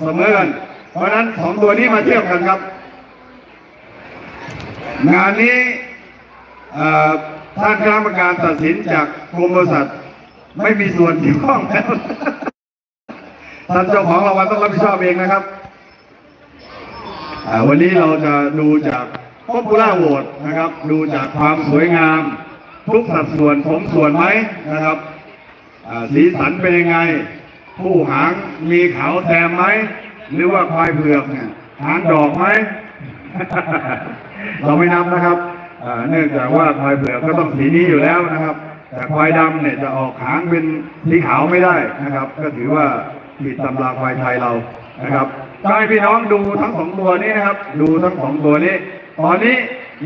เสมอกันเพราะนั้นสองตัวนี้มาเทียบกันครับ งานนี้ท่านคณะกรรมการตัดสินจากกรมบริษัทไม่มีส่วนเกี่ยวข้องแล้วท่านเจ้าของรางวัลต้องรับผิดชอบเองนะครับวันนี้เราจะดูจากป๊อปปูล่าโหวตนะครับ ดูจากความสวยงาม ทุกสัดส่วนสมส่วนไหมนะครับสีสันเป็นยังไง ผู้หางมีขาวแซมไหม หรือว่าควายเผือกเนี่ยหางดอกไหม เราไม่นับนะครับเนื่องจากว่าควายเผือกก็ต้องสีนี้อยู่แล้วนะครับ แต่ควายดำเนี่ยจะออกหางเป็นสีขาวไม่ได้นะครับ ก็ถือว่าผิดตำราควายไทยเรานะครับให้พี่น้องดูทั้งสองตัวนี้นะครับ ดูทั้งสองตัวนี้ตอนนี้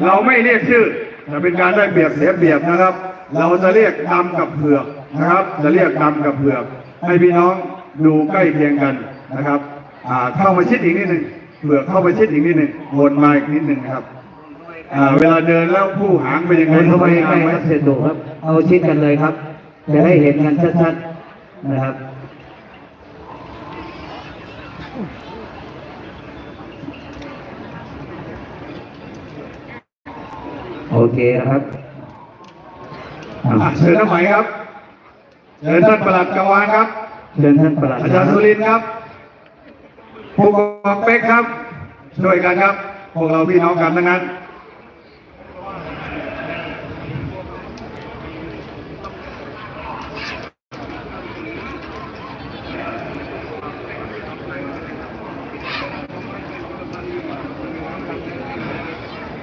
เราไม่เรียกชื่อจะเป็นการได้เปรียบเสียเปรียบนะครับ เราจะเรียกดำกับเผือกนะครับ จะเรียกดำกับเผือก ให้พี่น้องดูใกล้เคียงกันนะครับอ่าเข้ามาชิดอีกนิดหนึ่งเผือกเข้ามาชิดอีกนิดหนึ่งวนมาอีกนิดหนึ่งนะครับอ่าเวลาเดินแล้วผู้หางเป็นยังไงเดินเข้าไปสวยใกงาล้มไหมครับเสร็จดูครับ เอาชิดกันเลยครับ จะได้เห็นกันชัดๆนะครับโอเคนะครับอะเชิญท่านไหมครับ เชิญท่านประหลัดกังวานครับ เชิญท่านประหลัดอาจารย์สุรินทร์ครับ ผู้กองเป๊กครับ ช่วยกันครับ พวกเราพี่น้องกันทั้งนั้น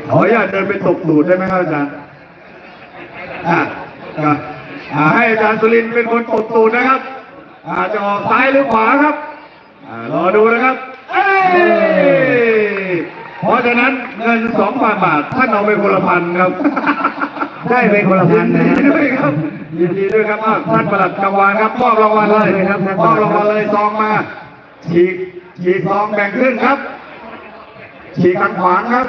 ขออนุญาตเดินไปตบตูดได้ไหมครับอาจารย์ อะอะอ่า ให้อาจารย์สุรินทร์เป็นคนตบตูดนะครับอ่าจะออกซ้ายหรือขวาครับอ่ารอดูนะครับเอ้ยเพราะฉะนั้นเงินสองพันบาทท่านเอาไปคนละพันครับได้ไปคนละพันนะยินดีด้วยครับยินดีด้วยครับอะท่านประหลัดกังวานครับมอบรางวัลเลยเลยครับท่านมอบรางวัลเลยซองมาฉีกฉีกซองแบ่งครึ่งครับฉีกทางขวางครับ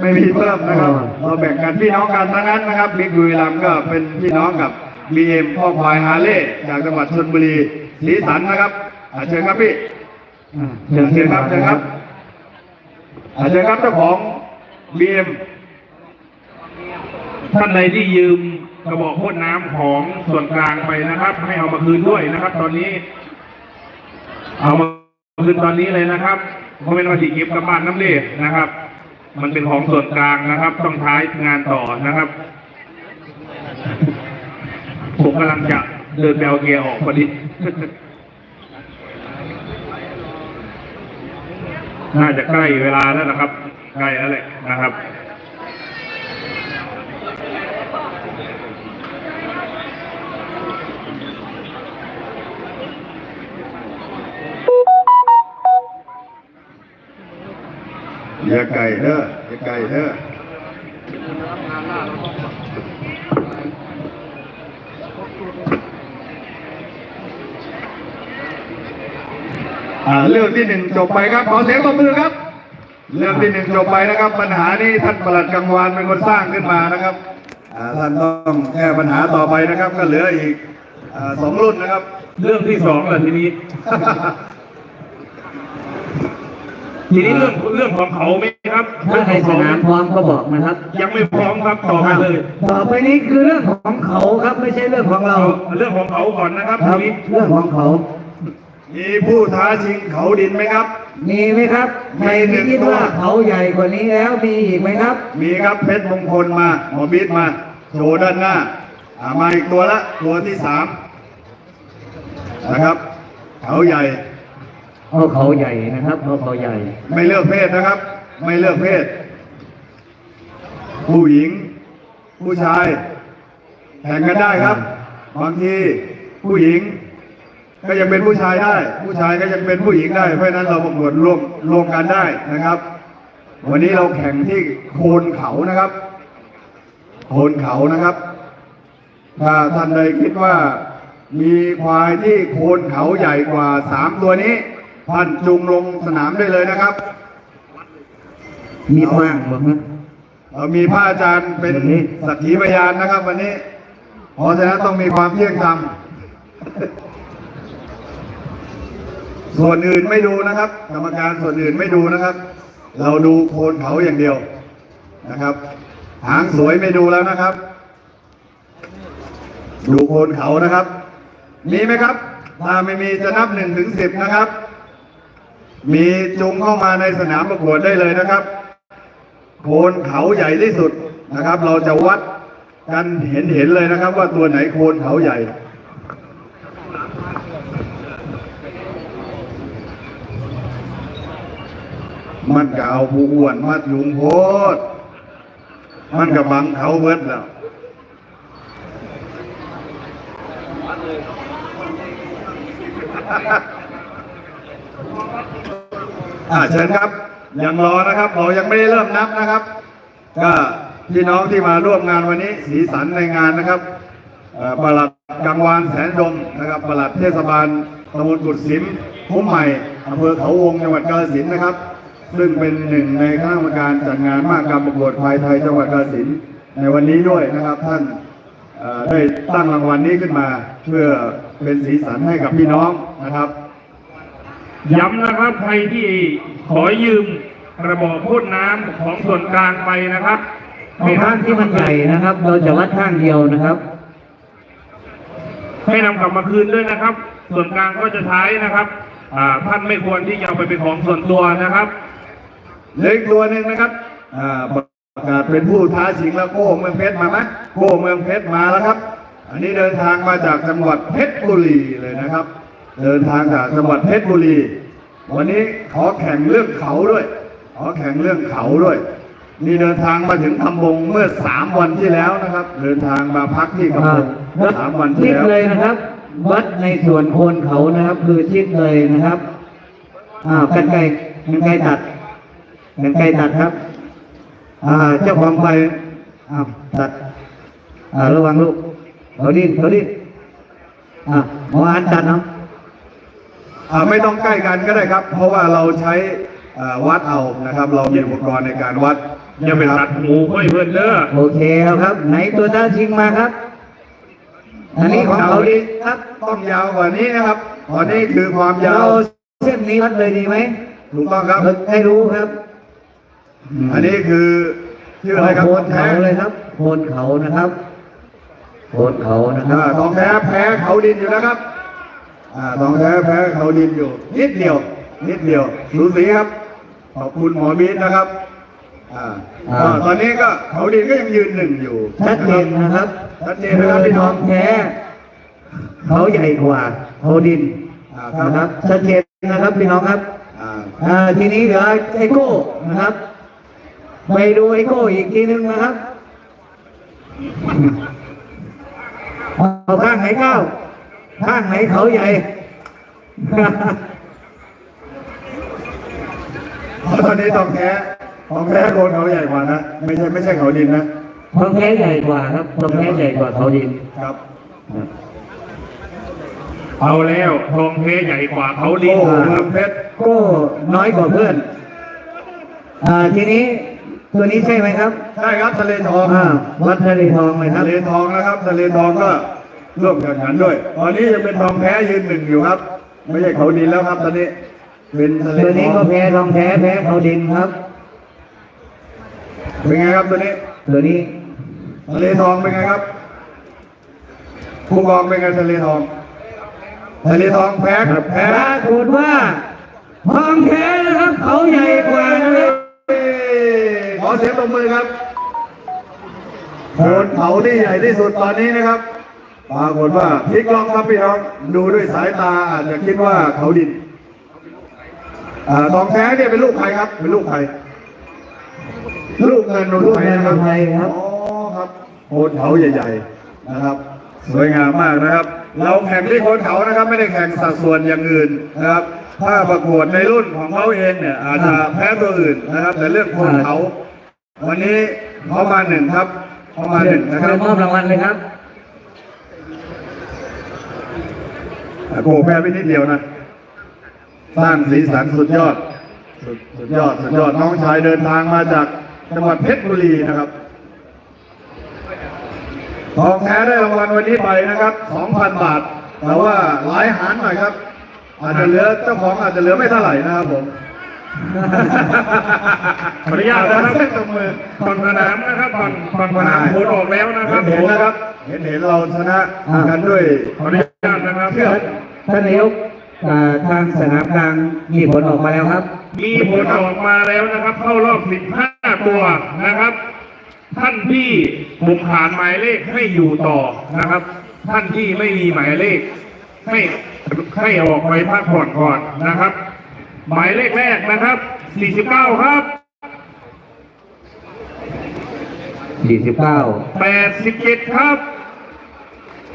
ไม่มีเพิ่มนะครับ เราแบ่งกันพี่น้องกันทั้งนั้นนะครับบิ๊กบุรีรัมย์ก็เป็นพี่น้องกับบีเอ็มพ่อควายฮาเล่จากจังหวัดชลบุรีสีสันนะครับอะเชิญครับพี่อ่าเชิญเชิญครับเชิญครับอะเชิญครับเจ้าของบีเอ็มท่านใดที่ยืมกระบอกพ่นน้ำของส่วนกลางไปนะครับ ให้เอามาคืนด้วยนะครับ ตอนนี้ เอามาคืนตอนนี้เลยนะครับเพราะเป็นวันที่เก็บกลับบ้านน้ำเละนะครับ มันเป็นของส่วนกลางนะครับ ต้องท้ายงานต่อนะครับ ผมกำลังจะเดินแบลเกียร์ออกพอดีน่าจะใกล้เวลาแล้วนะครับ ใกล้แล้วแหละนะครับ อย่าไก่เด้ออย่าไก่เด้อเรื่องที่หนึ่งจบไปครับ ขอเสียงตบมือครับ เรื่องที่หนึ่งจบไปนะครับ ปัญหานี้ท่านประหลัดกังวานเป็นคนสร้างขึ้นมานะครับท่านต้องแก้ปัญหาต่อไปนะครับ ก็เหลืออีกอสองรุ่นนะครับ เรื่องที่สองแหละทีนี้ ทีนี้เรื่องเรื่องของเขาไหมครับถ้าในสนามพร้อมก็บอกนะครับ ยังไม่พร้อมครับต่อมาเลย ต่อไปนี้คือเรื่องของเขาครับไม่ใช่เรื่องของเราเอาเรื่องของเขาก่อนนะครับคทีรับนี้เรื่องของเขา มีผู้ท้าชิงเขาดินไหมครับ มีไหมครับใครที่คิดว่าเขาใหญ่กว่านี้แล้วมีอีกไหมครับ มีครับเพชรมงคลมาหมอบีทมาโชว์ด้านหน้าอ่ามาอีกตัวละตัวที่สามนะครับเขาใหญ่ เอาเขาใหญ่นะครับเอาเขาใหญ่ ไม่เลือกเพศนะครับ ไม่เลือกเพศ ผู้หญิง ผู้ชายแข่งกันได้ครับบางทีผู้หญิง ก็ยังเป็นผู้ชายได้ ผู้ชายก็ยังเป็นผู้หญิงได้ เพราะฉะนั้นเราประกวดรวมรวมกันได้นะครับ วันนี้เราแข่งที่โคนเขานะครับ โคนเขานะครับ ถ้าท่านใดคิดว่ามีควายที่โคนเขาใหญ่กว่าสามตัวนี้ ท่านจุงลงสนามได้เลยนะครับ มีกว้างบอกนะเรามีพระอาจารย์เป็นวันนี้สักขีพยานนะครับ วันนี้เพราะฉะนั้นต้องมีความเที่ยงธรรมส่วนอื่นไม่ดูนะครับ กรรมการส่วนอื่นไม่ดูนะครับ เราดูโคนเขาอย่างเดียวนะครับ หางสวยไม่ดูแล้วนะครับ ดูโคนเขานะครับ มีไหมครับ ถ้าไม่มีจะนับหนึ่งถึงสิบนะครับ มีจุงเข้ามาในสนามประกวดได้เลยนะครับโคนเขาใหญ่ที่สุดนะครับ เราจะวัดกันเห็นเห็นๆเลยนะครับ ว่าตัวไหนโคนเขาใหญ่มันก็เอาผู้อ้วนมายุงโพด มันก็บังเขาเบิดแล้ว อ่าเชิญครับยังรอนะครับเรายังไม่ได้เริ่มนับนะครับ ก็พี่น้องที่มาร่วมงานวันนี้ สีสันในงานนะครับประหลัดกังวานแสนดมนะครับประหลัดเทศบาลตำบลกุดสิมพุ่มใหม่อำเภอเขาวงจังหวัดกาฬสินธุ์นะครับ ซึ่งเป็นหนึ่งในคณะกรรมการจัดงานมหกรรมประกวดควายไทยจังหวัดกาฬสินธุ์ในวันนี้ด้วยนะครับท่านได้ตั้งรางวัลนี้ขึ้นมา เพื่อเป็นสีสันให้กับพี่น้องนะครับ ย้ำนะครับใครที่ขอยืมกระบอกพ่นน้ำของส่วนกลางไปนะครับเอาข้างที่มันใหญ่นะครับ เราจะวัดข้างเดียวนะครับให้นำกลับมาคืนด้วยนะครับ ส่วนกลางก็จะใช้นะครับอ่าท่านไม่ควรที่จะเอาไปเป็นของส่วนตัวนะครับเหลืออีกตัวหนึ่งนะครับอ่าประกาศเป็นผู้ท้าชิงแล้วโก้เมืองเพชรมาไหมโก้เมืองเพชรมาแล้วครับ อันนี้เดินทางมาจากจังหวัดเพชรบุรีเลยนะครับ เดินทางจากจังหวัดเพชรบุรี วันนี้ขอแข่งเรื่องเขาด้วย ขอแข่งเรื่องเขาด้วยนี่เดินทางมาถึงคำบงเมื่อสามวันที่แล้วนะครับ เดินทางมาพักที่คำบงสามวันที่ชิดแล้ว เลยนะครับ วัดในส่วนโคนเขานะครับ คือชิดเลยนะครับอ้าวกันไกรกันไกรตัดกันไกรตัดครับ อ่า เจ้าของไปอ้าวตัด อ่าระวังลูกเขาดิ้นเขาดิ้นอ่าหมออันตัดเนาะอ่า ไม่ต้องใกล้กันก็ได้ครับ เพราะว่าเราใช้อ่าวัดเอานะครับ เรามีอุปกรณ์ในการวัดอย่าไปตัดหูค่อยเพื่อนเด้อโอเคแล้วครับ ไหนตัวท้าชิงมาครับ อันนี้ของเขาดีครับต้องยาวกว่านี้นะครับตอนนี้คือความยาเราวเส้นนี้วัดเลยดีไหมถูกต้องครับให้รู้ครับ อันนี้คือชื่ออะไรครับโคนเขาเลยครับโคนเขานะครับโคนเขานะครัอ่าบทองแท้แพ้เขาดินอยู่นะครับอ่า ทองแท้แพ้เขาดินอยู่ นิดเดียว นิดเดียวสูสีครับขอบคุณหมอมีนนะครับอ่าก็ตอนนี้ก็เขาดินก็ยังยืนหนึ่งอยู่ชัดเจนนะครับชัดเจนนะครับพี่ทน้อองงแท้เขาใหญ่กว่าเขาดินอ่าครับนะครับชัดเจนนะครับพี่น้องครับอ่าอ่าทีนี้เหลือไอโก้นะครับไปดูไอโก้อีกทีนึงนะครับเอาข้างไหนเก้า ข้างไหนเขาใหญ่ ตอนนี้ทองแท้ทองแท้โคนเขาใหญ่กว่านะ ไม่ใช่ไม่ใช่เขาดินนะทองแท้ใหญ่กว่าครับทองแท้ใหญ่กว่าเขาดินครับ เอาแล้วทองเทใหญ่กว่าเขาโอ้ดีเมืองเพชรก็น้อยกว่าเพื่อน อ่าทีนี้ตัวนี้ใช่ไหมครับ ใช่ครับทะเลทองอ่าวัดทะเลทองเลยครัทะบเลทองนะครับ ทะเลทองก็ ร่วมแข่งขันด้วย ตอนนี้ยังเป็นทองแท้ยืนหนึ่งอยู่ครับ ไม่ใช่เขาดินแล้วครับ ตอนนี้เป็นทะเลตัวทนี้องก็แพ้ทองแท้แพ้เขาดินครับเป็นไงครับตัวนี้ตัวนี้ทะเลทองเป็นไงครับผู้กองเป็นไงทะเลทองทะเลทองแพ้ครับแพ้ปรากฏว่าทองแท้นะครับเขาใหญ่กว่านะครับขอเสียงปรบมือครับโคนเขาที่ใหญ่ที่สุดตอนนี้นะครับ ปรากฏว่าพลิกล็อกครับพี่น้องดูด้วยสายตาอาจจะคิดว่าเขาดินอ่าทองแท้เนี่ยเป็นลูกใครครับ เป็นลูกใครลูกเงินลูกไทยนะครับลูกเงินอุทัยครับอ๋อครับโคนเขาใหญ่ๆนะครับ สวยงามมากนะครับ เราแข่งที่โคนเขานะครับ ไม่ได้แข่งสัดส่วนอย่างอื่นนะครับ ถ้าประกวดในรุ่นของเขาเองเนี่ยอาจจะแพ้ตัวอื่นนะครับ แต่เรื่องโคนเขา วันนี้เขามาหนึ่งครับเขามาหนึ่งนะคเชิรับญมอบรางวัลเลยครับ โกแพ้ไปนิดเดียวนะสร้างสีสันสุดยอดสุดสุดยอด สุดยอด น้องชายเดินทางมาจากจังหวัดเพชรบุรีนะครับทองแท้ได้รางวัลวันนี้ไปนะครับ 2,000 บาท แต่ว่าหลายหารหน่อยครับ อาจจะเหลือเจ้าของอาจจะเหลือไม่เท่าไหร่นะครับผม ขออนุญาตนะครับเส้นตรงมือฝั่งสนามนะครับฝั่งฝั่งสนามผลออกแล้วนะครับเห็นๆนะครับ เห็นเห็นๆเราชนะกันด้วยขออนุญาตนะครับเชื่อท่านนายกอ่าทางสนามกลางมีผลออกมาแล้วครับ มีผลออกมาแล้วนะครับ เข้ารอบ 15 ตัวนะครับ ท่านที่ผมขานหมายเลขให้อยู่ต่อนะครับ ท่านที่ไม่มีหมายเลขให้ให้ออกไปพักผ่อนก่อนนะครับ หมายเลขแรกนะครับ 49 ครับ49 87 ครับ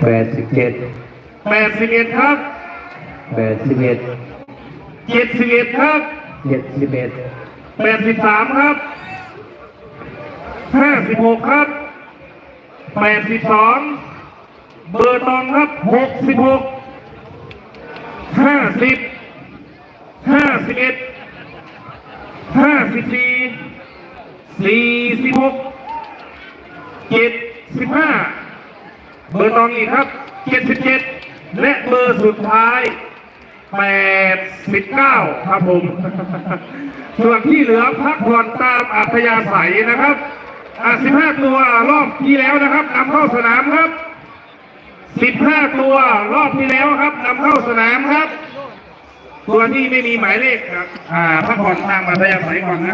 87 81 ครับ81 71 ครับ71 83 ครับ 56 ครับ 82 เบอร์ตองครับ 66 50 51 54 46 75เบอร์ตองอีกครับ77และเบอร์สุดท้าย89ครับผม ส่วนที่เหลือพักผ่อนตามอัธยาศัยนะครับอะ15ตัวรอบที่แล้วนะครับนำเข้าสนามครับ15ตัวรอบที่แล้วครับนำเข้าสนามครับ ตัวที่ไม่มีหมายเลขครับ อ่าพักผ่อนตามอัธยาศัยก่อนนะครับ